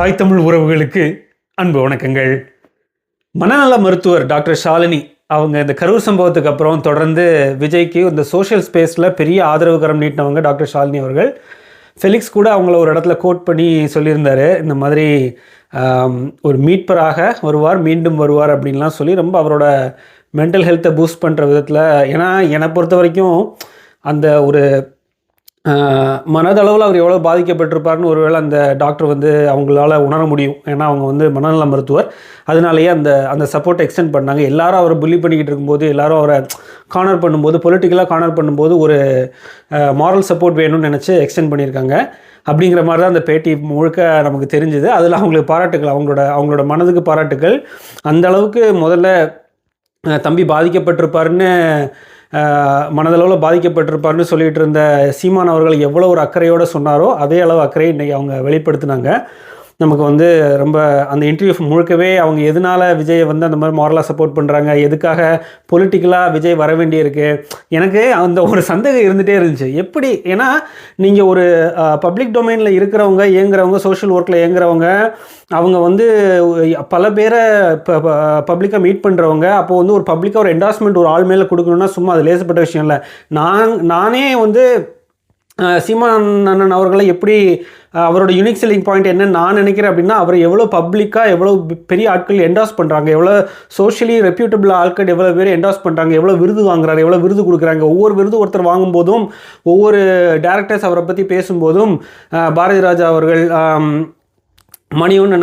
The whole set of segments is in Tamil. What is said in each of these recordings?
தாய் தமிழ் உறவுகளுக்கு அன்பு வணக்கங்கள். மனநல மருத்துவர் டாக்டர் ஷாலினி அவங்க இந்த கரூர் சம்பவத்துக்கு அப்புறம் தொடர்ந்து விஜய்க்கு இந்த சோஷியல் ஸ்பேஸில் பெரிய ஆதரவு கரம் நீட்டினவங்க டாக்டர் ஷாலினி அவர்கள். ஃபெலிக்ஸ் கூட அவங்கள ஒரு இடத்துல கோட் பண்ணி சொல்லியிருந்தார். இந்த மாதிரி ஒரு மீட்பராக வருவார் மீண்டும் வருவார் அப்படின்லாம் சொல்லி ரொம்ப அவரோட மென்டல் ஹெல்த்தை பூஸ்ட் பண்ணுற விதத்தில் ஏன்னா என்னை பொறுத்த வரைக்கும் அந்த ஒரு மனதளவில் அவர் எவ்வளோ பாதிக்கப்பட்டிருப்பாருன்னு ஒருவேளை அந்த டாக்டர் வந்து அவங்களால உணர முடியும். ஏன்னா அவங்க வந்து மனநல மருத்துவர். அதனாலேயே அந்த அந்த சப்போர்ட் எக்ஸ்டெண்ட் பண்ணாங்க. எல்லாரும் அவரை புள்ளி பண்ணிக்கிட்டு இருக்கும்போது எல்லாரும் அவரை கார்னர் பண்ணும்போது பொலிட்டிக்கலாக கார்னர் பண்ணும்போது ஒரு மாரல் சப்போர்ட் வேணும்னு நினச்சி எக்ஸ்டெண்ட் பண்ணியிருக்காங்க. அப்படிங்கிற மாதிரி தான் அந்த பேட்டி முழுக்க நமக்கு தெரிஞ்சுது. அதில் அவங்களுக்கு பாராட்டுகள் அவங்களோட அவங்களோட மனதுக்கு பாராட்டுகள் அந்த அளவுக்கு முதல்ல தம்பி பாதிக்கப்பட்டிருப்பாருன்னு மனதளவில் பாதிக்கப்பட்டிருப்பார்னு சொல்லிட்டு இருந்த சீமான் அவர்கள் எவ்வளோ ஒரு அக்கறையோடு சொன்னாரோ அதே அளவு அக்கறை இன்றைக்கி அவங்க வெளிப்படுத்தினாங்க. நமக்கு வந்து ரொம்ப அந்த இன்டர்வியூ முழுக்கவே அவங்க எதனால விஜயை வந்து அந்த மாதிரி மாரலாக சப்போர்ட் பண்ணுறாங்க எதுக்காக பொலிட்டிக்கலாக விஜய் வர வேண்டியிருக்கு? எனக்கு அந்த ஒரு சந்தேகம் இருந்துகிட்டே இருந்துச்சு. எப்படி? ஏன்னா நீங்கள் ஒரு பப்ளிக் டொமைனில் இருக்கிறவங்க இயங்குறவங்க சோஷியல் ஒர்க்கில் இயங்குறவங்க அவங்க வந்து பல பேரை பப்ளிக்காக மீட் பண்ணுறவங்க அப்போ வந்து ஒரு பப்ளிக்காக ஒரு என்டாஸ்மெண்ட் ஒரு ஆள் மேலே கொடுக்கணும்னா சும்மா அது லேசப்பட்ட விஷயம் இல்லை. நான் நானே வந்து சீமான் அண்ணன் அவர்களை எப்படி அவரோட யூனிக் செல்லிங் பாயிண்ட் என்னன்னு நான் நினைக்கிறேன் அப்படின்னா அவர் எவ்வளோ பப்ளிக்காக எவ்வளோ பெரிய ஆட்கள் என்டாஸ் பண்ணுறாங்க எவ்வளோ சோஷியலி ரெப்யூட்டபிள் ஆட்கள் எவ்வளோ பேர் என்டாஸ் பண்ணுறாங்க எவ்வளோ விருது வாங்குறாரு எவ்வளோ விருது கொடுக்குறாங்க ஒவ்வொரு விருது ஒருத்தர் வாங்கும்போதும் ஒவ்வொரு டேரக்டர்ஸ் அவரை பற்றி பேசும்போதும் பாரதி ராஜா அவர்கள் ஆம்,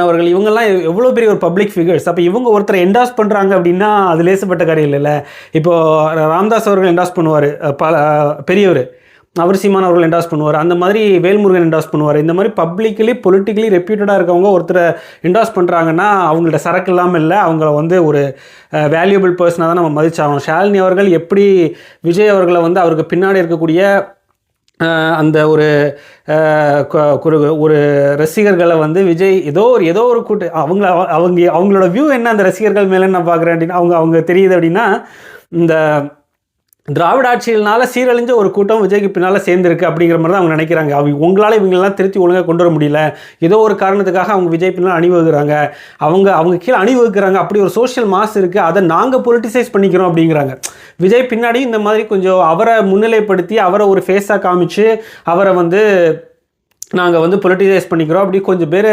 அவர்கள் இவங்கெல்லாம் எவ்வளோ பெரிய ஒரு பப்ளிக் ஃபிகர்ஸ் அப்போ இவங்க ஒருத்தரை என்டாஸ் பண்ணுறாங்க அப்படின்னா அது லேசப்பட்ட காரியம் இல்லைல்ல. இப்போது ராம்தாஸ் அவர்கள் என்டாஸ் பண்ணுவார் பல பெரியவர். அவர் சீமான் அவர்கள் என்டாஸ் பண்ணுவார். அந்த மாதிரி வேல்முருகன் என்டாஸ் பண்ணுவார். இந்த மாதிரி பப்ளிக்கலி பொலிட்டிக்கலி ரெப்யூட்டடாக இருக்கவங்க ஒருத்தரை என்டாஸ் பண்ணுறாங்கன்னா அவங்கள்ட்ட சரக்கு இல்லாமல் இல்லை. அவங்கள வந்து ஒரு வேல்யூபிள் பர்சனாக தான் நம்ம மதிச்சாகணும். ஷாலினி அவர்கள் எப்படி விஜய் அவர்களை வந்து அவருக்கு பின்னாடி இருக்கக்கூடிய அந்த ஒரு ஒரு ஒரு ரசிகர்களை வந்து விஜய் ஏதோ ஒரு ஏதோ ஒரு கூட்டு அவங்கள அவங்க அவங்களோட வியூ என்ன? அந்த ரசிகர்கள் மேலே நான் பார்க்குறேன் அப்படின்னா அவங்க அவங்க தெரியுது அப்படின்னா இந்த திராவிட ஆட்சியினால சீரழிஞ்ச ஒரு கூட்டம் விஜய்க்கு பின்னால் சேர்ந்துருக்கு அப்படிங்கிற மாதிரி தான் அவங்க நினைக்கிறாங்க. அவங்க உங்களால் இவங்களெல்லாம் திருத்தி ஒழுங்காக கொண்டு வர முடியல. ஏதோ ஒரு காரணத்துக்காக அவங்க விஜய் பின்னால் அணிவகுக்கிறாங்க அவங்க அவங்க கீழே அணிவகுக்கிறாங்க. அப்படி ஒரு சோஷியல் மாஸ் இருக்குது அதை நாங்கள் பொலிட்டிசைஸ் பண்ணிக்கிறோம் அப்படிங்கிறாங்க. விஜய் பின்னாடி இந்த மாதிரி கொஞ்சம் அவரை முன்னிலைப்படுத்தி அவரை ஒரு ஃபேஸாக காமிச்சு அவரை வந்து நாங்கள் வந்து பொலிட்டிசைஸ் பண்ணிக்கிறோம். அப்படி கொஞ்சம் பேர்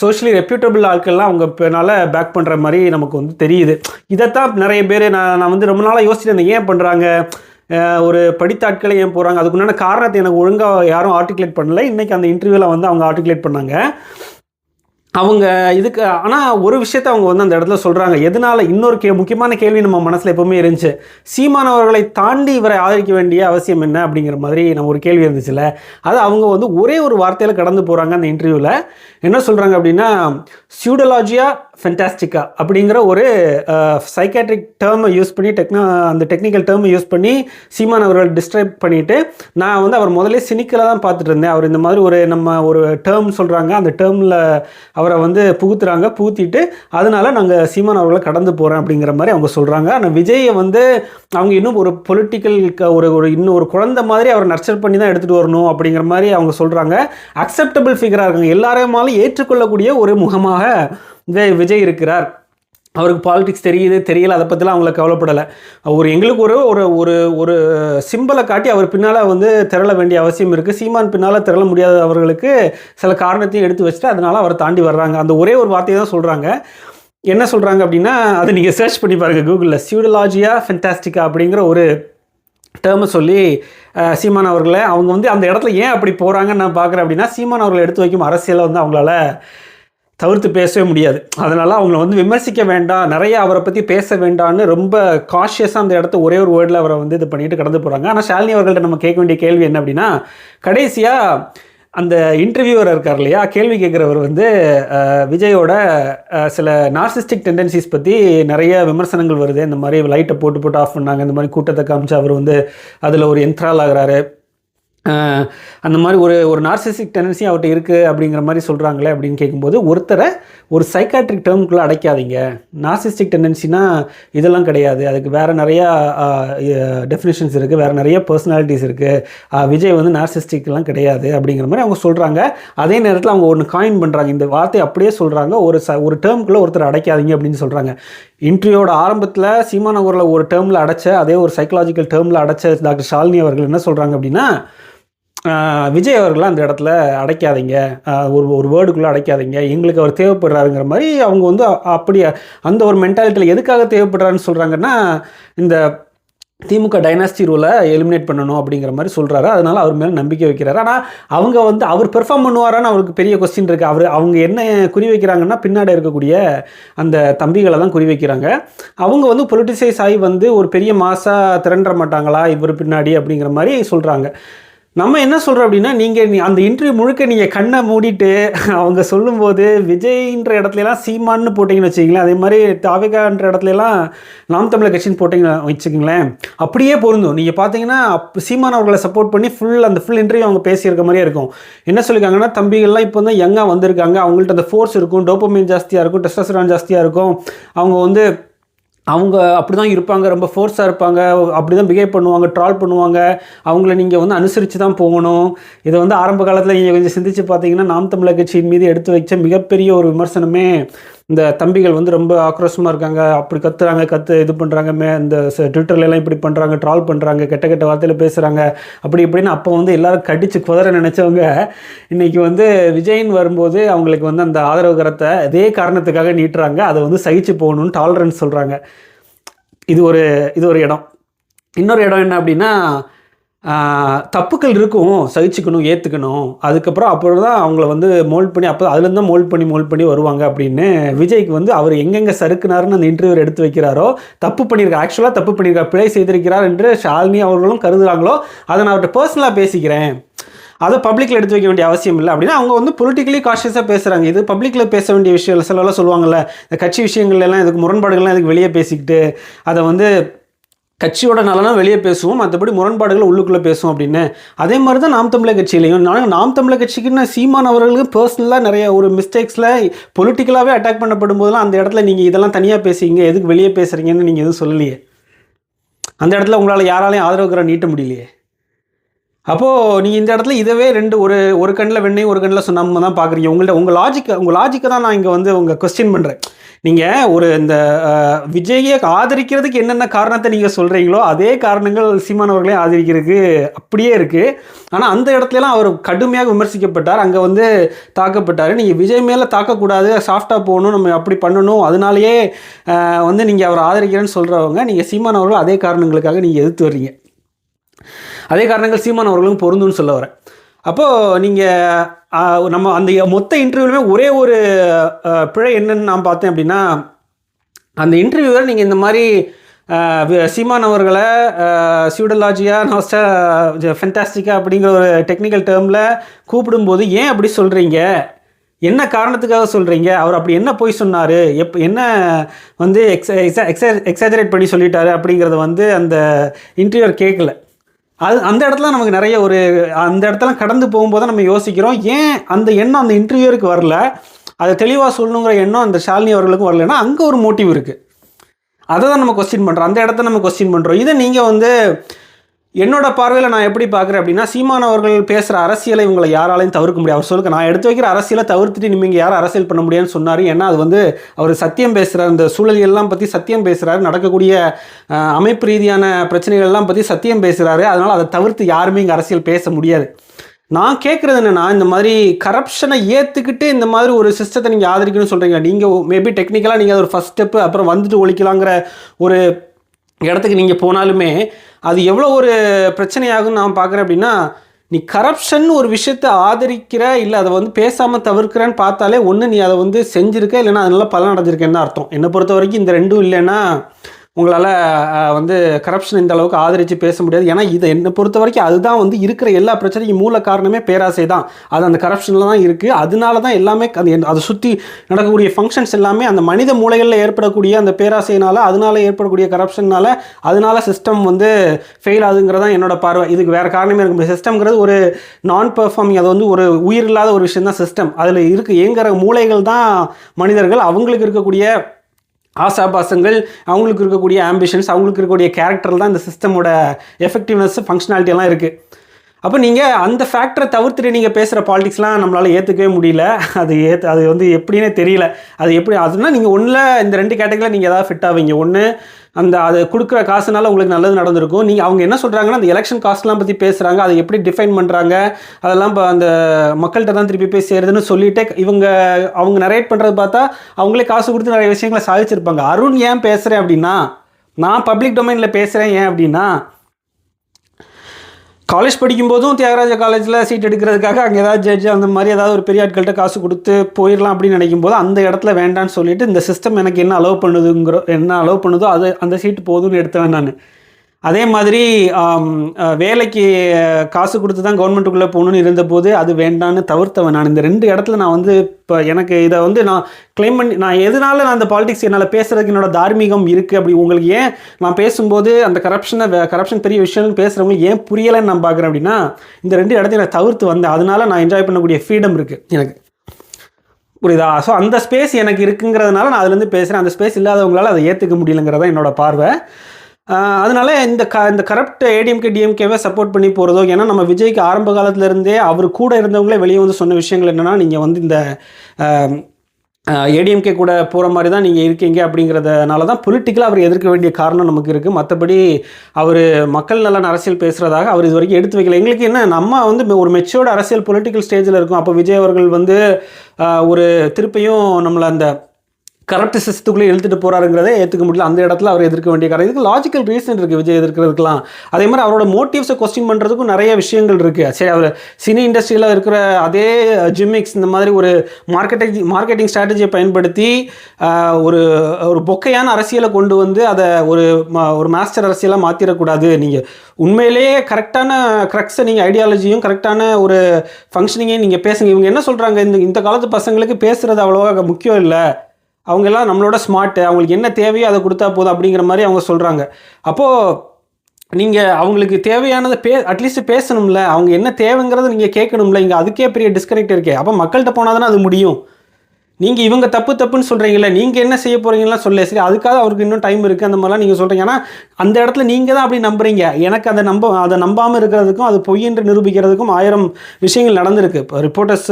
சோஷியலி ரெப்யூட்டபிள் ஆட்கள்லாம் அவங்க பின்னால் பேக் பண்ணுற மாதிரி நமக்கு வந்து தெரியுது. இதைத்தான் நிறைய பேர் நான் நான் வந்து ரொம்ப நாளாக யோசிச்சிருந்தேன் ஏன் பண்ணுறாங்க ஒரு படித்த ஆட்களை ஏன் போகிறாங்க அதுக்குண்டான காரணத்தை எனக்கு ஒழுங்காக யாரும் ஆர்டிகுலேட் பண்ணல. இன்றைக்கி அந்த இன்டர்வியூவில் வந்து அவங்க ஆர்டிகுலேட் பண்ணாங்க. அவங்க இதுக்கு ஆனால் ஒரு விஷயத்தை அவங்க வந்து அந்த இடத்துல சொல்கிறாங்க எதனால? இன்னொரு கே முக்கியமான கேள்வி நம்ம மனசில் எப்பவுமே இருந்துச்சு. சீமானவர்களை தாண்டி இவரை ஆதரிக்க வேண்டிய அவசியம் என்ன அப்படிங்கிற மாதிரி நம்ம ஒரு கேள்வி இருந்துச்சுல்ல அது அவங்க வந்து ஒரே ஒரு வார்த்தையில் கடந்து போகிறாங்க அந்த இன்டர்வியூவில் என்ன சொல்கிறாங்க அப்படின்னா சியூடலாஜியாக ஃபென்டாஸ்டிக்கா அப்படிங்கிற ஒரு சைக்காட்ரிக் டேர்மை யூஸ் பண்ணி டெக்னா அந்த டெக்னிக்கல் டேர்மை யூஸ் பண்ணி சீமான் அவர்கள் டிஸ்கிரைப் பண்ணிவிட்டு நான் வந்து அவர் முதல்ல சினிக்கலாக தான் பார்த்துட்டு இருந்தேன். அவர் இந்த மாதிரி ஒரு நம்ம ஒரு டேர்ம் சொல்கிறாங்க அந்த டேர்மில் அவரை வந்து புகுத்துறாங்க புகுத்திட்டு அதனால நாங்கள் சீமான் அவர்களை கடந்து போகிறேன் அப்படிங்கிற மாதிரி அவங்க சொல்கிறாங்க ஆனால் விஜயை வந்து அவங்க இன்னும் ஒரு பொலிட்டிக்கல் ஒரு ஒரு இன்னும் ஒரு குழந்தை மாதிரி அவர் நர்ச்சர் பண்ணி தான் எடுத்துகிட்டு வரணும் அப்படிங்கிற மாதிரி அவங்க சொல்கிறாங்க அக்செப்டபிள் ஃபிகராக இருக்காங்க. எல்லாரையுமாலும் ஏற்றுக்கொள்ளக்கூடிய ஒரு முகமாக விஜய் விஜய் இருக்கிறார். அவருக்கு பாலிடிக்ஸ் தெரியுது தெரியல அதை பற்றிலாம் அவங்கள கவலைப்படலை. ஒரு எங்களுக்கு ஒரு ஒரு ஒரு ஒரு சிம்பலை காட்டி அவர் பின்னால் வந்து திரள வேண்டிய அவசியம் இருக்குது சீமான் பின்னால் திரள முடியாத அவர்களுக்கு சில காரணத்தையும் எடுத்து வச்சுட்டு அதனால் அவர் தாண்டி வர்றாங்க. அந்த ஒரே ஒரு வார்த்தையை தான் சொல்கிறாங்க என்ன சொல்கிறாங்க அப்படின்னா அதை நீங்கள் சர்ச் பண்ணி பாருங்கள் கூகுளில் சியூடலாஜியா ஃபென்டாஸ்டிக்கா அப்படிங்கிற ஒரு டேர்மை சொல்லி சீமான் அவர்களை அவங்க வந்து அந்த இடத்துல ஏன் அப்படி போகிறாங்கன்னு நான் பார்க்குறேன் அப்படின்னா சீமான் அவர்களை எடுத்து வைக்கும் அரசியலை வந்து அவங்களால தவிர்த்து பேசவே முடியாது. அதனால் அவங்கள வந்து விமர்சிக்க வேண்டாம். நிறைய அவரை பற்றி பேச வேண்டாம்னு ரொம்ப காஷியஸாக அந்த இடத்த ஒரே ஒரு வேர்டில் அவரை வந்து இது பண்ணிட்டு கடந்து போகிறாங்க ஆனால் ஷாலினி அவர்கள்ட்ட நம்ம கேட்க வேண்டிய கேள்வி என்ன அப்படின்னா கடைசியாக அந்த இன்டர்வியூவர் இருக்கார் இல்லையா? கேள்வி கேட்குறவர் வந்து விஜயோட சில நார்சிஸ்டிக் டெண்டன்சிஸ் பற்றி நிறைய விமர்சனங்கள் வருது. இந்த மாதிரி லைட்டை போட்டு போட்டு ஆஃப் பண்ணாங்க. இந்த மாதிரி கூட்டத்தை காமிச்சு அவர் வந்து அதில் ஒரு என்த்ரால் ஆகிறாரு. அந்த மாதிரி ஒரு ஒரு நார்சிசிக் டெண்டன்சி அவர்கிட்ட இருக்குது அப்படிங்கிற மாதிரி சொல்கிறாங்களே அப்படின்னு கேட்கும்போது ஒருத்தரை ஒரு சைக்காட்ரிக் டேர்முக்குள்ளே அடைக்காதீங்க. நார்சிஸ்டிக் டெண்டன்சினா இதெல்லாம் கிடையாது. அதுக்கு வேறு நிறையா டெஃபினேஷன்ஸ் இருக்குது வேறு நிறைய பர்சனாலிட்டிஸ் இருக்குது விஜய் வந்து நார்சிஸ்டிக்லாம் கிடையாது அப்படிங்கிற மாதிரி அவங்க சொல்கிறாங்க அதே நேரத்தில் அவங்க ஒன்று காயின் பண்ணுறாங்க இந்த வார்த்தையை அப்படியே சொல்கிறாங்க ஒரு ச ஒரு டேர்முக்குள்ளே ஒருத்தர் அடைக்காதீங்க அப்படின்னு சொல்கிறாங்க இன்டர்வியூவோட ஆரம்பத்தில் சீமானவரில் ஒரு டேர்மில் அடைச்ச அதே ஒரு சைக்கலாஜிக்கல் டேர்மில் அடைச்ச டாக்டர் ஷாலினி அவர்கள் என்ன சொல்கிறாங்க அப்படின்னா விஜய் அவர்களை அந்த இடத்துல அடைக்காதீங்க. ஒரு ஒரு வேர்டுக்குள்ளே அடைக்காதீங்க. எங்களுக்கு அவர் தேவைப்படுறாருங்கிற மாதிரி அவங்க வந்து அப்படி அந்த ஒரு மென்டாலிட்டியில் எதுக்காக தேவைப்படுறாருன்னு சொல்கிறாங்கன்னா இந்த திமுக டைனாஸ்டி ரூலை எலிமினேட் பண்ணணும் அப்படிங்கிற மாதிரி சொல்கிறாரு அதனால் அவர் மேலே நம்பிக்கை வைக்கிறாரு. ஆனால் அவங்க வந்து அவர் பெர்ஃபார்ம் பண்ணுவாரான்னு அவருக்கு பெரிய கொஸ்டின் இருக்குது அவர் அவங்க என்ன குறி வைக்கிறாங்கன்னா பின்னாடி இருக்கக்கூடிய அந்த தம்பிகளை தான் குறி வைக்கிறாங்க. அவங்க வந்து பொலிட்டிசைஸ் ஆகி வந்து ஒரு பெரிய மாசாக திரண்ட மாட்டாங்களா? இவர் பின்னாடி அப்படிங்கிற மாதிரி சொல்கிறாங்க நம்ம என்ன சொல்கிறோம் அப்படின்னா நீங்கள் அந்த இன்டர்வியூ முழுக்க நீங்கள் கண்ணை மூடிட்டு அவங்க சொல்லும்போது விஜய்ன்ற இடத்துலலாம் சீமான்னு போட்டிங்கன்னு வச்சுக்கிங்களேன். அதே மாதிரி தாவிகான்ற இடத்துலலாம் நாம் தமிழர் கட்சின்னு போட்டிங்கன்னு வச்சுக்கிங்களேன். அப்படியே பொருந்தும். நீங்கள் பார்த்தீங்கன்னா அப்ப சீமான் அவர்களை சப்போர்ட் பண்ணி ஃபுல் அந்த ஃபுல் இன்டர்வியூ அவங்க பேசியிருக்க மாதிரியே இருக்கும். என்ன சொல்லியிருக்காங்கன்னா தம்பிகள்லாம் இப்போ வந்து யங்காக வந்திருக்காங்க. அவங்கள்ட்ட அந்த ஃபோர்ஸ் இருக்கும். டோப்பமின் ஜாஸ்தியாக இருக்கும். டெஸ்டஸ்டரான் ஜாஸ்தியாக இருக்கும். அவங்க வந்து அவங்க அப்படி தான் இருப்பாங்க ரொம்ப ஃபோர்ஸாக இருப்பாங்க அப்படி தான் பிஹேவ் பண்ணுவாங்க ட்ரால் பண்ணுவாங்க. அவங்கள நீங்கள் வந்து அனுசரித்து தான் போகணும். இதை வந்து ஆரம்ப காலத்தில் நீங்கள் கொஞ்சம் சிந்திச்சு பார்த்தீங்கன்னா நாம் தமிழர் கட்சியின் மீது எடுத்து வச்ச மிகப்பெரிய ஒரு விமர்சனமே இந்த தம்பிகள் வந்து ரொம்ப ஆக்ரோஷமாக இருக்காங்க. அப்படி கத்துறாங்க கத்து இது பண்ணுறாங்க மே இந்த ட்விட்டர்லலாம் இப்படி பண்ணுறாங்க ட்ரால் பண்ணுறாங்க கெட்ட கெட்ட வார்த்தையில் பேசுகிறாங்க அப்படி இப்படின்னு அப்போ வந்து எல்லோரும் கடிச்சு குதற நினச்சவங்க இன்னைக்கு வந்து விஜயின் வரும்போது அவங்களுக்கு வந்து அந்த ஆதரவு கரத்தை அதே காரணத்துக்காக நீட்டுறாங்க. அதை வந்து சகிச்சு போகணும்னு டாலரன்ஸ் சொல்கிறாங்க இது ஒரு இது ஒரு இடம். இன்னொரு இடம் என்ன அப்படின்னா தப்புக்கள் இருக்கும் சகிச்சுக்கணும் ஏற்றுக்கணும் அதுக்கப்புறம் அப்புறம் தான் அவங்கள வந்து மோல்ட் பண்ணி அப்போ அதுலேருந்து தான் மோல்ட் பண்ணி மோல்ட் பண்ணி வருவாங்க அப்படின்னு விஜய்க்கு வந்து அவர் எங்கெங்கே சறுக்குனாருன்னு அந்த இன்டர்வியூ எடுத்து வைக்கிறாரோ தப்பு பண்ணியிருக்கார் ஆக்சுவலாக தப்பு பண்ணியிருக்கார் பிழை செய்திருக்கிறார் என்று ஷாலினி அவர்களும் கருதுகிறாங்களோ அதை நான் அவர்கிட்ட பர்சனலாக பேசிக்கிறேன். அதை பப்ளிக்கில் எடுத்து வைக்க வேண்டிய அவசியம் இல்லை அப்படின்னா அவங்க வந்து பொலிட்டிக்கலி காஷியஸாக பேசுகிறாங்க இது பப்ளிக்கில் பேச வேண்டிய விஷயம் சிலலாம் சொல்லுவாங்கல்ல இந்த கட்சி விஷயங்கள் எல்லாம் இதுக்கு முரண்பாடுகள்லாம் இதுக்கு வெளியே பேசிக்கிட்டு அதை வந்து கட்சியோட நலனா வெளியே பேசுவோம் மற்றபடி முரண்பாடுகளை உள்ளுக்குள்ளே பேசுவோம் அப்படின்னு. அதே மாதிரி தான் நாம் தமிழர் கட்சியிலையும். நான் நாம் தமிழர் கட்சிக்குன்னு சீமான் அவர்களுக்கு பர்சனலாக நிறைய ஒரு மிஸ்டேக்ஸில் பொலிட்டிக்கலாகவே அட்டாக் பண்ணப்படும் போதெல்லாம் அந்த இடத்துல நீங்கள் இதெல்லாம் தனியாக பேசுவீங்க எதுக்கு வெளியே பேசுகிறீங்கன்னு நீங்கள் எதுவும் சொல்லலையே. அந்த இடத்துல உங்களால் யாராலையும் ஆதரவுக்கிற நீட்ட முடியலையே. அப்போது நீங்கள் இந்த இடத்துல இதவே ரெண்டு ஒரு ஒரு கண்ணில் வெண்ணையும் ஒரு கண்ணில் சொன்னாம தான் பார்க்குறீங்க உங்கள்கிட்ட உங்கள் லாஜிக்கை உங்கள் லாஜிக்கை தான் நான் இங்கே வந்து உங்கள் கொஸ்டின் பண்ணுறேன் நீங்கள் ஒரு இந்த விஜயை ஆதரிக்கிறதுக்கு என்னென்ன காரணத்தை நீங்கள் சொல்கிறீங்களோ அதே காரணங்கள் சீமானவர்களையும் ஆதரிக்கிறதுக்கு அப்படியே இருக்குது ஆனால் அந்த இடத்துலலாம் அவர் கடுமையாக விமர்சிக்கப்பட்டார். அங்கே வந்து தாக்கப்பட்டார். நீங்கள் விஜய் மேலே தாக்கக்கூடாது சாஃப்டாக போகணும் நம்ம அப்படி பண்ணணும். அதனாலேயே வந்து நீங்கள் அவர் ஆதரிக்கிறேன்னு சொல்கிறவங்க நீங்கள் சீமானவர்கள் அதே காரணங்களுக்காக நீங்கள் எதிர்த்து வர்றீங்க. அதே காரணங்கள் சீமான் அவர்களும் பொருந்தும்னு சொல்ல வரேன். அப்போது நீங்கள் நம்ம அந்த மொத்த இன்டர்வியூலுமே ஒரே ஒரு பிழை என்னன்னு நான் பார்த்தேன் அப்படின்னா அந்த இன்டர்வியூவர் நீங்கள் இந்த மாதிரி சீமான் அவர்களை சியூடலாஜியா நாஸ்டா ஃபென்டாஸ்டிக்கா அப்படிங்கிற ஒரு டெக்னிக்கல் டேர்மில் கூப்பிடும்போது ஏன் அப்படி சொல்கிறீங்க என்ன காரணத்துக்காக சொல்கிறீங்க அவர் அப்படி என்ன போய் சொன்னார்? எப் என்ன வந்து எக்ஸ எக்ஸ எக்ஸாஜரேட் பண்ணி சொல்லிட்டாரு அப்படிங்கிறத வந்து அந்த இன்டர்வியூவர் கேட்கல அது அந்த இடத்துல நமக்கு நிறைய ஒரு அந்த இடத்தெல்லாம் கடந்து போகும்போது நம்ம யோசிக்கிறோம் ஏன் அந்த எண்ணம் அந்த இன்டர்வியூருக்கு வரல? அதை தெளிவாக சொல்லணுங்கிற எண்ணம் அந்த ஷாலினி அவர்களுக்கும் வரலன்னா அங்கே ஒரு மோட்டிவ் இருக்குது அதை தான் நம்ம கொஸ்டின் பண்ணுறோம் அந்த இடத்த நம்ம கொஸ்டின் பண்ணுறோம் இதை நீங்கள் வந்து என்னோட பார்வையில் நான் எப்படி பார்க்குறேன் அப்படின்னா சீமான் அவர்கள் பேசுகிற அரசியலை இவங்களை யாராலையும் தவிர்க்க முடியாது. அவர் சொல்லுங்க நான் எடுத்து வைக்கிற அரசியலை தவிர்த்துட்டு நீங்கள் யாரும் அரசியல் பண்ண முடியாதுன்னு சொன்னார். ஏன்னா அது வந்து அவர் சத்தியம் பேசுகிறார் இந்த சூழலியெல்லாம் பற்றி சத்தியம் பேசுகிறாரு நடக்கக்கூடிய அமைப்பு ரீதியான பிரச்சனைகள் எல்லாம் பற்றி சத்தியம் பேசுகிறாரு அதனால் அதை தவிர்த்து யாருமே இங்கே அரசியல் பேச முடியாது. நான் கேட்குறது என்னென்னா இந்த மாதிரி கரப்ஷனை ஏற்றுக்கிட்டு இந்த மாதிரி ஒரு சிஸ்டத்தை நீங்கள் ஆதரிக்கணும்னு சொல்கிறீங்க நீங்கள் மேபி டெக்னிக்கலாக நீங்கள் அது ஒரு ஃபஸ்ட் ஸ்டெப்பு அப்புறம் வந்துட்டு ஒழிக்கலாங்கிற ஒரு இடத்துக்கு நீங்கள் போனாலுமே அது எவ்வளோ ஒரு பிரச்சனையாகும்னு நான் பார்க்குறேன் அப்படின்னா நீ கரப்ஷன் ஒரு விஷயத்தை ஆதரிக்கிற இல்லை அதை வந்து பேசாமல் தவிர்க்கிறேன்னு பார்த்தாலே ஒன்று நீ அதை வந்து செஞ்சுருக்க இல்லைன்னா அதனால பலன் அடைஞ்சிருக்கேன்னு அர்த்தம். என்னை பொறுத்த வரைக்கும் இந்த ரெண்டும் இல்லைன்னா உங்களால் வந்து கரப்ஷன் இந்த அளவுக்கு ஆதரித்து பேச முடியாது. ஏன்னா இதை என்னை பொறுத்த வரைக்கும் அதுதான் வந்து இருக்கிற எல்லா பிரச்சனைக்கும் மூல காரணமே பேராசை தான். அது அந்த கரப்ஷனில் தான் இருக்குது அதனால தான் எல்லாமே அது அதை சுற்றி நடக்கக்கூடிய ஃபங்க்ஷன்ஸ் எல்லாமே அந்த மனித மூளைகளில் ஏற்படக்கூடிய அந்த பேராசையினால் அதனால ஏற்படக்கூடிய கரப்ஷனால் அதனால சிஸ்டம் வந்து ஃபெயில் ஆகுதுங்கிறதான் என்னோட பார்வை. இதுக்கு வேறு காரணமே இருக்க முடியாது. சிஸ்டம்ங்கிறது ஒரு நான் பெர்ஃபார்மிங் அது வந்து ஒரு உயிர் இல்லாத ஒரு விஷயம் தான் சிஸ்டம் அதில் இருக்கு இயங்குற மூளைகள் தான் மனிதர்கள். அவங்களுக்கு இருக்கக்கூடிய ஆசாபாசங்கள் அவங்களுக்கு இருக்கக்கூடிய ஆம்பிஷன்ஸ் அவங்களுக்கு இருக்கக்கூடிய கேரக்டர் தான் இந்த சிஸ்டமோட எஃபெக்டிவ்னஸ் ஃபங்க்ஷனாலிட்டியெல்லாம் இருக்குது அப்போ நீங்கள் அந்த ஃபேக்டரை தவிர்த்துட்டு நீங்கள் பேசுகிற பாலிடிக்ஸ்லாம் நம்மளால் ஏற்றுக்கவே முடியல. அது ஏற்று அது வந்து எப்படின்னே தெரியல. அது எப்படி அதுனா நீங்கள் ஒன்றில் இந்த ரெண்டு கேட்டகரியில் நீங்கள் ஏதாவது ஃபிட் ஆவீங்க. ஒன்று அந்த அது கொடுக்குற காசுனால உங்களுக்கு நல்லது நடந்திருக்கும். நீங்கள் அவங்க என்ன சொல்கிறாங்கன்னா அந்த எலெக்ஷன் காஸ்ட்லாம் பற்றி பேசுகிறாங்க அதை எப்படி டிஃபைன் பண்ணுறாங்க அதெல்லாம் இப்போ அந்த மக்கள்கிட்ட தான் திருப்பி போய் சேருதுன்னு சொல்லிட்டு இவங்க அவங்க நரேட் பண்ணுறது பார்த்தா அவங்களே காசு கொடுத்து நிறைய விஷயங்களை சாதிச்சிருப்பாங்க. அருண் ஏன் பேசுகிறேன் அப்படின்னா நான் பப்ளிக் டொமைனில் பேசுகிறேன் ஏன் அப்படின்னா காலேஜ் படிக்கும்போதும் தியாகராஜ காலேஜில் சீட் எடுக்கிறதுக்காக அங்கே ஏதாவது ஜட்ஜ் அந்த மாதிரி ஏதாவது ஒரு பெரிய ஆட்கள்கிட்ட காசு கொடுத்து போயிடலாம் அப்படின்னு நினைக்கும் போது அந்த இடத்துல வேண்டான்னு சொல்லிட்டு இந்த சிஸ்டம் எனக்கு என்ன அலோவ் பண்ணுதுங்கிற என்ன அலோவ் பண்ணுதோ அது அந்த சீட்டு போதும்னு எடுத்தேன் நான். அதே மாதிரி வேலைக்கு காசு கொடுத்து தான் கவர்மெண்ட்டுக்குள்ளே போகணுன்னு இருந்தபோது அது வேண்டான்னு தவிர்த்தவன் நான். இந்த ரெண்டு இடத்துல நான் வந்து இப்போ எனக்கு இதை வந்து நான் க்ளைம் பண்ணி நான் எதனால நான் அந்த பாலிடிக்ஸ் என்னால் பேசுகிறதுக்கு என்னோட தார்மீகம் இருக்குது அப்படி உங்களுக்கு ஏன் நான் பேசும்போது அந்த கரப்ஷனை கரப்ஷன் பெரிய விஷயம்னு பேசுகிறவங்களுக்கு ஏன் புரியலைன்னு நான் பார்க்குறேன் அப்படின்னா இந்த ரெண்டு இடத்தையும் நான் தவிர்த்து வந்தேன். அதனால நான் என்ஜாய் பண்ணக்கூடிய ஃப்ரீடம் இருக்குது எனக்கு. புரியுதா? ஸோ அந்த ஸ்பேஸ் எனக்கு இருக்குங்கிறதுனால நான் அதுலேருந்து பேசுகிறேன் அந்த ஸ்பேஸ் இல்லாதவங்களால அதை ஏற்றுக்க முடியலங்கிறதான் என்னோட பார்வை. அதனால இந்த க இந்த கரப்ட் ஏடிஎம்கே டிஎம்கேவை சப்போர்ட் பண்ணி போகிறதோ ஏன்னா நம்ம விஜய்க்கு ஆரம்ப காலத்துலேருந்தே அவர் கூட இருந்தவங்களே வெளியே வந்து சொன்ன விஷயங்கள் என்னென்னா நீங்கள் வந்து இந்த ஏடிஎம்கே கூட போகிற மாதிரி தான் நீங்கள் இருக்கீங்க அப்படிங்கிறதுனால தான் பொலிட்டிக்கலாக அவர் எதிர்க்க வேண்டிய காரணம் நமக்கு இருக்குது மற்றபடி அவர் மக்கள் நலன் அரசியல் பேசுகிறதாக அவர் இது வரைக்கும் எடுத்து வைக்கல. எங்களுக்கு என்ன நம்ம வந்து ஒரு மெச்சோர்டு அரசியல் பொலிட்டிக்கல் ஸ்டேஜில் இருக்கும். அப்போ விஜய் அவர்கள் வந்து ஒரு திருப்பியும் நம்மளை அந்த கரப்ட் சிஸ்டத்துக்குள்ளே இழுத்துட்டு போறாருங்கிறதே ஏற்றுக்க முடியல. அந்த இடத்துல அவர் எதிர்க்க வேண்டிய காரணம் இதுக்கு லாஜிக்கல் ரீசன் இருக்குது விஜய் எதிர்க்கிறதுக்கெலாம் அதே மாதிரி அவரோட மோட்டிவ்ஸை கொஸ்டின் பண்ணுறதுக்கும் நிறைய விஷயங்கள் இருக்குது சரி அவர் சினி இண்டஸ்ட்ரியில் இருக்கிற அதே ஜிம்மிக்ஸ் இந்த மாதிரி ஒரு மார்க்கெட்டிங் மார்க்கெட்டிங் ஸ்ட்ராட்டஜியை பயன்படுத்தி ஒரு ஒரு பொக்கையான அரசியலை கொண்டு வந்து அதை ஒரு ஒரு மாஸ்டர் அரசியலாக மாற்றிடக்கூடாது நீங்கள் உண்மையிலேயே கரெக்டான க்ரக்ஸை நீங்கள் ஐடியாலஜியும் கரெக்டான ஒரு ஃபங்க்ஷனிங்கையும் நீங்கள் பேசுங்க. இவங்க என்ன சொல்கிறாங்க இந்த இந்த காலத்து பசங்களுக்கு பேசுகிறது அவ்வளோவா முக்கியம் இல்லை. அவங்க எல்லாம் நம்மளோட ஸ்மார்ட்டு அவங்களுக்கு என்ன தேவையோ அதை கொடுத்தா போதும் அப்படிங்கிற மாதிரி அவங்க சொல்கிறாங்க அப்போது நீங்கள் அவங்களுக்கு தேவையானதை பே அட்லீஸ்ட் பேசணும்ல. அவங்க என்ன தேவைங்கிறத நீங்கள் கேட்கணும்ல. இங்கே அதுக்கே பெரிய டிஸ்கனெக்ட் இருக்கே. அப்போ மக்கள்கிட்ட போனால் தானே அது முடியும். நீங்கள் இவங்க தப்பு தப்புன்னு சொல்கிறீங்களே நீங்கள் என்ன செய்ய போகிறீங்கலாம் சொல்ல சரி அதுக்காக அவருக்கு இன்னும் டைம் இருக்குது அந்த மாதிரிலாம் நீங்கள் சொல்கிறீங்க ஆனால் அந்த இடத்துல நீங்கள் தான் அப்படி நம்புறீங்க. எனக்கு அதை நம்ப அதை நம்பாமல் இருக்கிறதுக்கும் அது பொய் என்று நிரூபிக்கிறதுக்கும் ஆயிரம் விஷயங்கள் நடந்திருக்கு. இப்போ ரிப்போர்ட்டர்ஸ்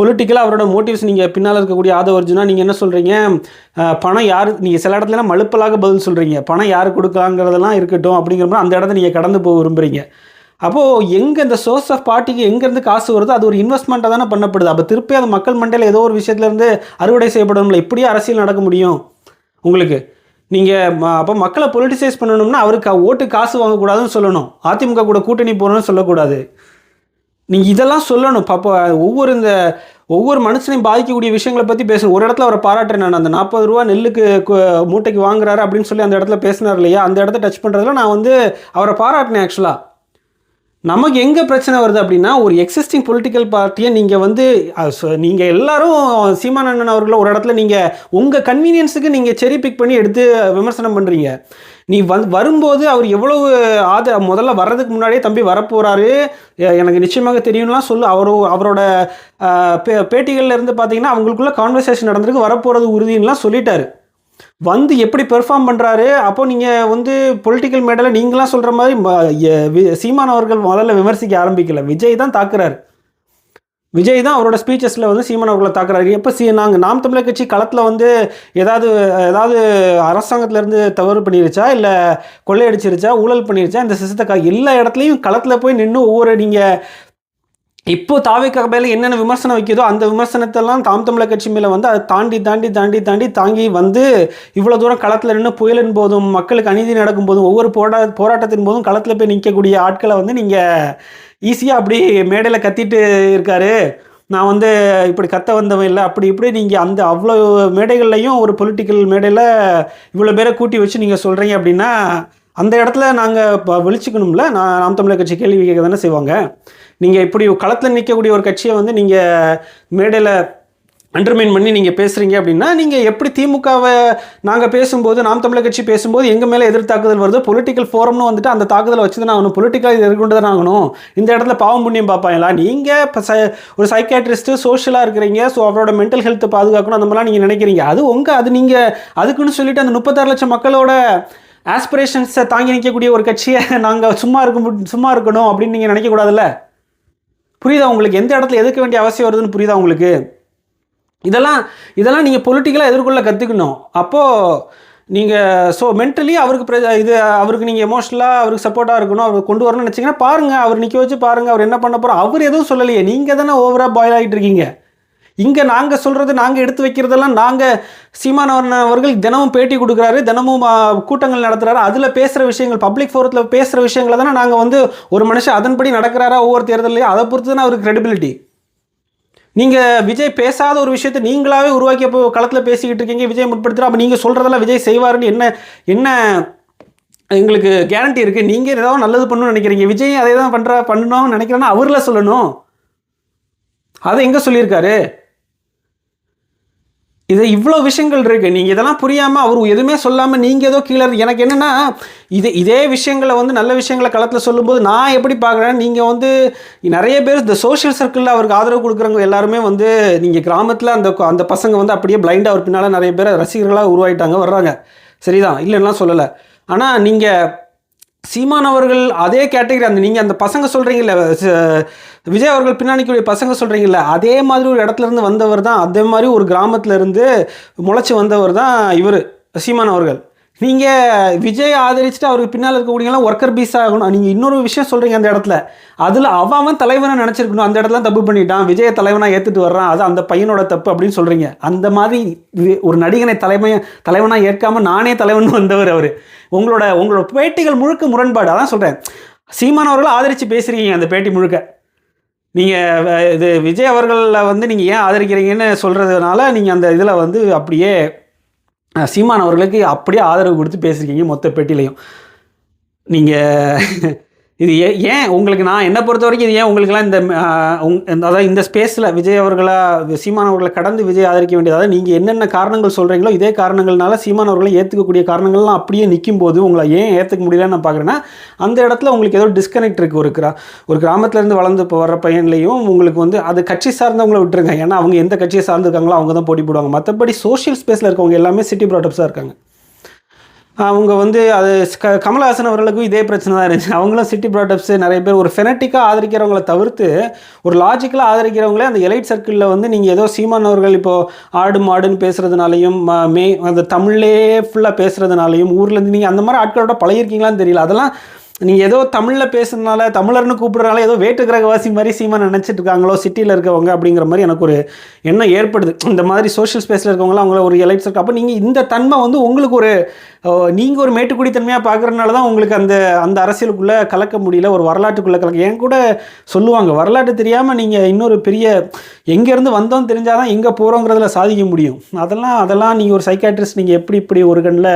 பொலிட்டிக்கலாக அவரோட மோட்டிவ்ஸ் நீங்கள் பின்னால் இருக்கக்கூடிய ஆதவ அர்ஜுனா நீங்கள் என்ன சொல்கிறீங்க பணம் யார் நீங்கள் சில இடத்துலலாம் மழுப்பலாக பதில் சொல்கிறீங்க பணம் யார் கொடுக்கலாங்கிறதெல்லாம் இருக்கட்டும் அப்படிங்கிற மாதிரி அந்த இடத்த நீங்கள் கடந்து போக விரும்புகிறீங்க அப்போது எங்கே இந்த சோர்ஸ் ஆஃப் பார்ட்டிக்கு எங்கேருந்து காசு வருதோ அது ஒரு இன்வெஸ்ட்மெண்ட்டாக தானே பண்ணப்படுது. அப்போ திருப்பி அது மக்கள் மண்டையில் ஏதோ ஒரு விஷயத்துலேருந்து அறுவடை செய்யப்படும்ல. இப்படியே அரசியல் நடக்க முடியும் உங்களுக்கு. நீங்கள் அப்போ மக்களை பொலிட்டிசைஸ் பண்ணணும்னா அவருக்கு ஓட்டு காசு வாங்கக்கூடாதுன்னு சொல்லணும். அதிமுக கூட கூட்டணி போகணும்னு சொல்லக்கூடாது. நீங்கள் இதெல்லாம் சொல்லணும். பாப்பா ஒவ்வொரு இந்த ஒவ்வொரு மனுஷனையும் பாதிக்கக்கூடிய விஷயங்களை பற்றி பேசணும். ஒரு இடத்துல அவரை பாராட்டுறேன் நான். அந்த நாற்பது ரூபா நெல்லுக்கு மூட்டைக்கு வாங்குறாரு அப்படின்னு சொல்லி அந்த இடத்துல பேசினார் இல்லையா? அந்த இடத்த டச் பண்ணுறதுல நான் வந்து அவரை பாராட்டினேன் ஆக்சுவலாக நமக்கு எங்கே பிரச்சனை வருது அப்படின்னா ஒரு எக்ஸிஸ்டிங் பொலிட்டிக்கல் பார்ட்டியை நீங்கள் வந்து நீங்கள் எல்லாரும் சீமானந்தன் அண்ணன் அவர்களை ஒரு இடத்துல நீங்கள் உங்கள் கன்வீனியன்ஸுக்கு நீங்கள் செரி பிக் பண்ணி எடுத்து விமர்சனம் பண்ணுறீங்க நீ வந் வரும்போது அவர் எவ்வளவு ஆத முதல்ல வர்றதுக்கு முன்னாடியே தம்பி வரப்போகிறாரு எனக்கு நிச்சயமாக தெரியும்லாம் சொல்லு. அவர் அவரோட பே பேட்டிகளில் இருந்து பார்த்தீங்கன்னா அவங்களுக்குள்ள கான்வர்சேஷன் நடந்திருக்கு வரப்போகிறது உறுதின்னுலாம் சொல்லிட்டாரு. வந்து எப்படி பெர்ஃபார்ம் பண்ணுறாரு அப்போ நீங்கள் வந்து பொலிட்டிக்கல் மேடலில் நீங்களாம் சொல்கிற மாதிரி ம- வி- சீமான் அவர்கள் முதல்ல விமர்சிக்க ஆரம்பிக்கல. விஜய் தான் தாக்குறாரு. விஜய் தான் அவரோட ஸ்பீச்சஸில் வந்து சீமான் அவர்களை தாக்குறாரு. எப்போ சி நாங்கள் நாம் தமிழர் கட்சி களத்தில் வந்து ஏதாவது ஏதாவது அரசாங்கத்திலேருந்து தவறு பண்ணிருச்சா? இல்லை கொள்ளையடிச்சிருச்சா? ஊழல் பண்ணிருச்சா? இந்த சிசத்தை எல்லா இடத்துலையும் களத்தில் போய் நின்று ஒவ்வொரு நீங்கள் இப்போ தாவிக்க மேலே என்னென்ன விமர்சனம் வைக்கிறதோ அந்த விமர்சனத்தெல்லாம் தாம் தமிழர் கட்சி மேலே வந்து அதை தாண்டி தாண்டி தாண்டி தாண்டி தாங்கி வந்து இவ்வளோ தூரம் களத்தில் நின்று புயலின் போதும் மக்களுக்கு அநீதி நடக்கும் போதும் ஒவ்வொரு போரா போராட்டத்தின் போதும் களத்தில் போய் நிற்கக்கூடிய ஆட்களை வந்து நீங்கள் ஈஸியாக அப்படி மேடையில் கத்திட்டு இருக்காரு. நான் வந்து இப்படி கத்த வந்தவன் இல்லை. அப்படி இப்படி நீங்கள் அந்த அவ்வளோ மேடைகள்லையும் ஒரு பொலிட்டிக்கல் மேடையில் இவ்வளோ பேரை கூட்டி வச்சு நீங்கள் சொல்கிறீங்க அப்படின்னா அந்த இடத்துல நாங்கள் இப்போ விழிச்சுக்கணும்ல? நான் நாம் தமிழர் கட்சி கேள்வி கேட்க தானே செய்வாங்க. நீங்கள் இப்படி களத்தில் நிற்கக்கூடிய ஒரு கட்சியை வந்து நீங்கள் மேடையில் அண்டர்மைன் பண்ணி நீங்கள் பேசுகிறீங்க அப்படின்னா நீங்கள் எப்படி திமுகவை நாங்கள் பேசும்போது நாம் தமிழர் கட்சி பேசும்போது எங்கள் மேலே எதிர் தாக்குதல் வருது பொலிட்டிக்கல் ஃபோரம்னு வந்துட்டு அந்த தாக்குதலை வச்சு தான் ஆகணும் பொலிட்டிக்கலாக இது எதிர்கொண்டு தான் ஆகணும். இந்த இடத்துல பாவம் புண்ணியம் பார்ப்பாங்களா? நீங்கள் இப்போ ச ஒரு சைக்காட்ரிஸ்ட்டு சோஷியலாக இருக்கிறீங்க ஸோ அவரோட மென்டல் ஹெல்த்தை பாதுகாக்கணும் அந்த மாதிரிலாம் நீங்கள் நினைக்கிறீங்க. அது உங்கள் அது நீங்கள் அதுக்குன்னு சொல்லிட்டு அந்த முப்பத்தாறு லட்சம் மக்களோட ஆஸ்பிரேஷன்ஸை தாங்கி நிற்கக்கூடிய ஒரு கட்சியை நாங்கள் சும்மா இருக்க சும்மா இருக்கணும் அப்படின்னு நீங்கள் நினைக்கக்கூடாதுல்ல? புரியுதா உங்களுக்கு? எந்த இடத்துல எதுக்க வேண்டிய அவசியம் வருதுன்னு புரியுதா உங்களுக்கு? இதெல்லாம் இதெல்லாம் நீங்கள் பொலிட்டிக்கலாக எதிர்கொள்ள கற்றுக்கணும் அப்போது நீங்கள் ஸோ மென்டலி அவருக்கு ப்ரெ இது அவருக்கு நீங்கள் எமோஷ்னலாக அவருக்கு சப்போர்ட்டாக இருக்கணும் அவருக்கு கொண்டு வரணும்னு நினச்சிங்கன்னா பாருங்கள் அவர் நிற்க வச்சு பாருங்கள் அவர் என்ன பண்ண போகிறோம் அவர் எதுவும் சொல்லலையே. நீங்கள் தானே ஓவராக பாயில் ஆகிட்டு இருக்கீங்க. இங்கே நாங்கள் சொல்கிறது நாங்கள் எடுத்து வைக்கிறதெல்லாம் நாங்கள் சீமானவர்ண அவர்கள் தினமும் பேட்டி கொடுக்குறாரு தினமும் கூட்டங்கள் நடத்துகிறாரு அதில் பேசுகிற விஷயங்கள் பப்ளிக் ஃபோரத்தில் பேசுகிற விஷயங்களை தானே நாங்கள் வந்து ஒரு மனுஷன் அதன்படி நடக்கிறாரா ஒவ்வொரு தேர்தலையும் அதை பொறுத்து தானே அவருக்கு கிரெடிபிலிட்டி நீங்கள் விஜய் பேசாத ஒரு விஷயத்தை நீங்களாகவே உருவாக்கி அப்போ களத்தில் பேசிக்கிட்டு இருக்கீங்க விஜய் முற்படுத்துகிறா அப்போ நீங்கள் சொல்கிறதெல்லாம் விஜய் செய்வாருன்னு என்ன என்ன எங்களுக்கு கேரண்டி இருக்குது நீங்கள் ஏதாவது நல்லது பண்ணணும்னு நினைக்கிறீங்க. விஜய் அதே தான் பண்ணுற பண்ணணும்னு நினைக்கிறேன்னா அவரில் சொல்லணும். அதை எங்கே சொல்லியிருக்காரு? இது இவ்வளோ விஷயங்கள் இருக்குது நீங்கள் இதெல்லாம் புரியாமல் அவர் எதுவுமே சொல்லாமல் நீங்கள் ஏதோ கீழே எனக்கு என்னென்னா இது இதே விஷயங்களை வந்து நல்ல விஷயங்களை களத்தில் சொல்லும்போது நான் எப்படி பார்க்குறேன்? நீங்கள் வந்து நிறைய பேர் இந்த சோஷியல் சர்க்கிளில் அவருக்கு ஆதரவு கொடுக்குறவங்க எல்லாருமே வந்து நீங்கள் கிராமத்தில் அந்த அந்த பசங்க வந்து அப்படியே பிளைண்டாக அவர் பின்னால் நிறைய பேர் ரசிகர்களாக உருவாயிட்டாங்க வர்றாங்க. சரிதான். இல்லைன்னா சொல்லலை. ஆனால் நீங்கள் சீமான் அவர்கள் அதே கேட்டகரி அந்த நீங்கள் அந்த பசங்க சொல்கிறீங்கல்ல விஜய் அவர்கள் பின்னாடிக்கூடிய பசங்க சொல்கிறீங்கல்ல அதே மாதிரி ஒரு இடத்துல இருந்து வந்தவர் தான் அதே மாதிரி ஒரு கிராமத்துலேருந்து முளைச்சி வந்தவர் தான் இவர் சீமான் அவர்கள். நீங்கள் விஜய் ஆதரிச்சுட்டு அவருக்கு பின்னால் இருக்கக்கூடியவங்களாம் ஒர்க்கர் பீஸ் ஆகணும் நீங்கள் இன்னொரு விஷயம் சொல்கிறீங்க அந்த இடத்துல. அதில் அவன் அவன் தலைவனை நினச்சிருக்கணும். அந்த இடத்துல தப்பு பண்ணிட்டான். விஜயை தலைவனாக ஏற்றுட்டு வர்றான். அது அந்த பையனோட தப்பு அப்படின்னு சொல்கிறீங்க அந்த மாதிரி ஒரு நடிகனை தலைமை தலைவனாக ஏற்காமல் நானே தலைவன் வந்தவர் அவர். உங்களோட உங்களோட பேட்டிகள் முழுக்க முரண்பாடு. அதான் சொல்கிறேன் சீமான் அவர்களை ஆதரித்து பேசுகிறீங்க அந்த பேட்டி முழுக்க. நீங்கள் இது விஜய் அவர்களை வந்து நீங்கள் ஏன் ஆதரிக்கிறீங்கன்னு சொல்கிறதுனால நீங்கள் அந்த இதில் வந்து அப்படியே சீமான் அவர்களுக்கு அப்படியே ஆதரவு கொடுத்து பேசியிருக்கீங்க மொத்த பெட்டிலையும் நீங்கள் இது ஏ ஏன் உங்களுக்கு நான் என்னை பொறுத்த வரைக்கும் இது ஏன் உங்களுக்குலாம் இந்த உங் இந்த- அதாவது இந்த ஸ்பேஸில் விஜய் அவர்களை சீமான் அவர்களை கடந்து விஜய் ஆதரிக்க வேண்டியது அதாவது நீங்கள் என்னென்ன காரணங்கள் சொல்கிறீங்களோ இதே காரணங்கள்னால சீமான் அவர்களை ஏற்றுக்கக்கூடிய காரணங்கள்லாம் அப்படியே நிற்கும் போது உங்களை ஏன் ஏற்றுக்க முடியலன்னு நான் பார்க்குறேன்னா அந்த இடத்துல உங்களுக்கு ஏதோ டிஸ்கனெக்ட் இருக்குது ஒரு கிரா ஒரு கிராமத்துலேருந்து வளர்ந்து இப்போ வர பையன்லையும் உங்களுக்கு வந்து அது கட்சி சார்ந்தவங்கள விட்டுருங்க. ஏன்னா அவங்க எந்த கட்சியை சார்ந்திருக்காங்களோ அவங்க தான் போட்டி போடுவாங்க. மற்றபடி சோஷியல் ஸ்பேஸில் இருக்கவங்க எல்லாமே சிட்டி ப்ராடக்ட்ஸாக இருக்காங்க. அவங்க வந்து அது க கமலஹாசன் அவர்களுக்கும் இதே பிரச்சனை தான் இருந்துச்சு. அவங்களும் சிட்டி ப்ராடக்ட்ஸு நிறைய பேர் ஒரு ஃபெனட்டிக்காக ஆதரிக்கிறவங்கள தவிர்த்து ஒரு லாஜிக்கலாக ஆதரிக்கிறவங்களே அந்த எலைட் சர்க்கிளில் வந்து நீங்கள் ஏதோ சீமான் அவர்கள் இப்போது ஆடு மாடுன்னு பேசுகிறதுனாலையும் மே அந்த தமிழ்லே ஃபுல்லாக பேசுகிறதுனாலையும் ஊர்லேருந்து நீங்கள் அந்த மாதிரி ஆட்களோட பழகிருக்கீங்களான்னு தெரியல. அதெல்லாம் நீங்கள் ஏதோ தமிழில் பேசுறதுனால தமிழர்னு கூப்பிட்றதுனால ஏதோ வேட்டு கிரகவாசி மாதிரி சீமா நினச்சிட்டு இருக்காங்களோ சிட்டியில் இருக்கவங்க அப்படிங்கிற மாதிரி எனக்கு ஒரு எண்ணம் ஏற்படுது. இந்த மாதிரி சோஷியல் ஸ்பேஸில் இருக்கவங்களாம் அவங்கள ஒரு எலைட்ஸ் இருக்கு அப்போ நீங்கள் இந்த தன்மை வந்து உங்களுக்கு ஒரு நீங்கள் ஒரு மேட்டுக்குடி தன்மையாக பார்க்குறதுனால தான் உங்களுக்கு அந்த அந்த அரசியலுக்குள்ளே கலக்க முடியல ஒரு வரலாற்றுக்குள்ளே கலக்க. என் கூட சொல்லுவாங்க வரலாற்று தெரியாமல் நீங்கள் இன்னொரு பெரிய எங்கேருந்து வந்தோம் தெரிஞ்சால் தான் எங்கே போகிறோங்கிறதுல சாதிக்க முடியும். அதெல்லாம் அதெல்லாம் நீங்கள் ஒரு சைக்காட்ரிஸ்ட் நீங்கள் எப்படி இப்படி ஒரு கண்ணில்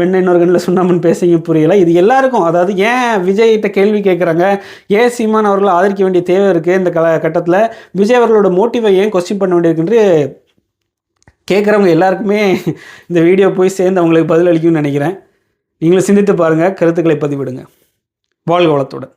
வெண்ணெய் இன்னொரு கண்ணில் சுண்ணாமன் பேசுங்க புரியல. இது எல்லாருக்கும் அதாவது ஏன் விஜய்கிட்ட கேள்வி கேட்குறாங்க ஏன் சீமான் அவர்களை ஆதரிக்க வேண்டிய தேவை இருக்குது இந்த கல கட்டத்தில்? விஜய் அவர்களோட மோட்டிவை ஏன் கொஸ்டின் பண்ண வேண்டியிருக்குன்று கேட்குறவங்க எல்லாருக்குமே இந்த வீடியோ போய் சேர்ந்து அவங்களுக்கு பதிலளிக்கும்னு நினைக்கிறேன். நீங்களும் சிந்தித்து பாருங்கள் கருத்துக்களை பதிவிடுங்க. வாழ்க வளத்துடன்.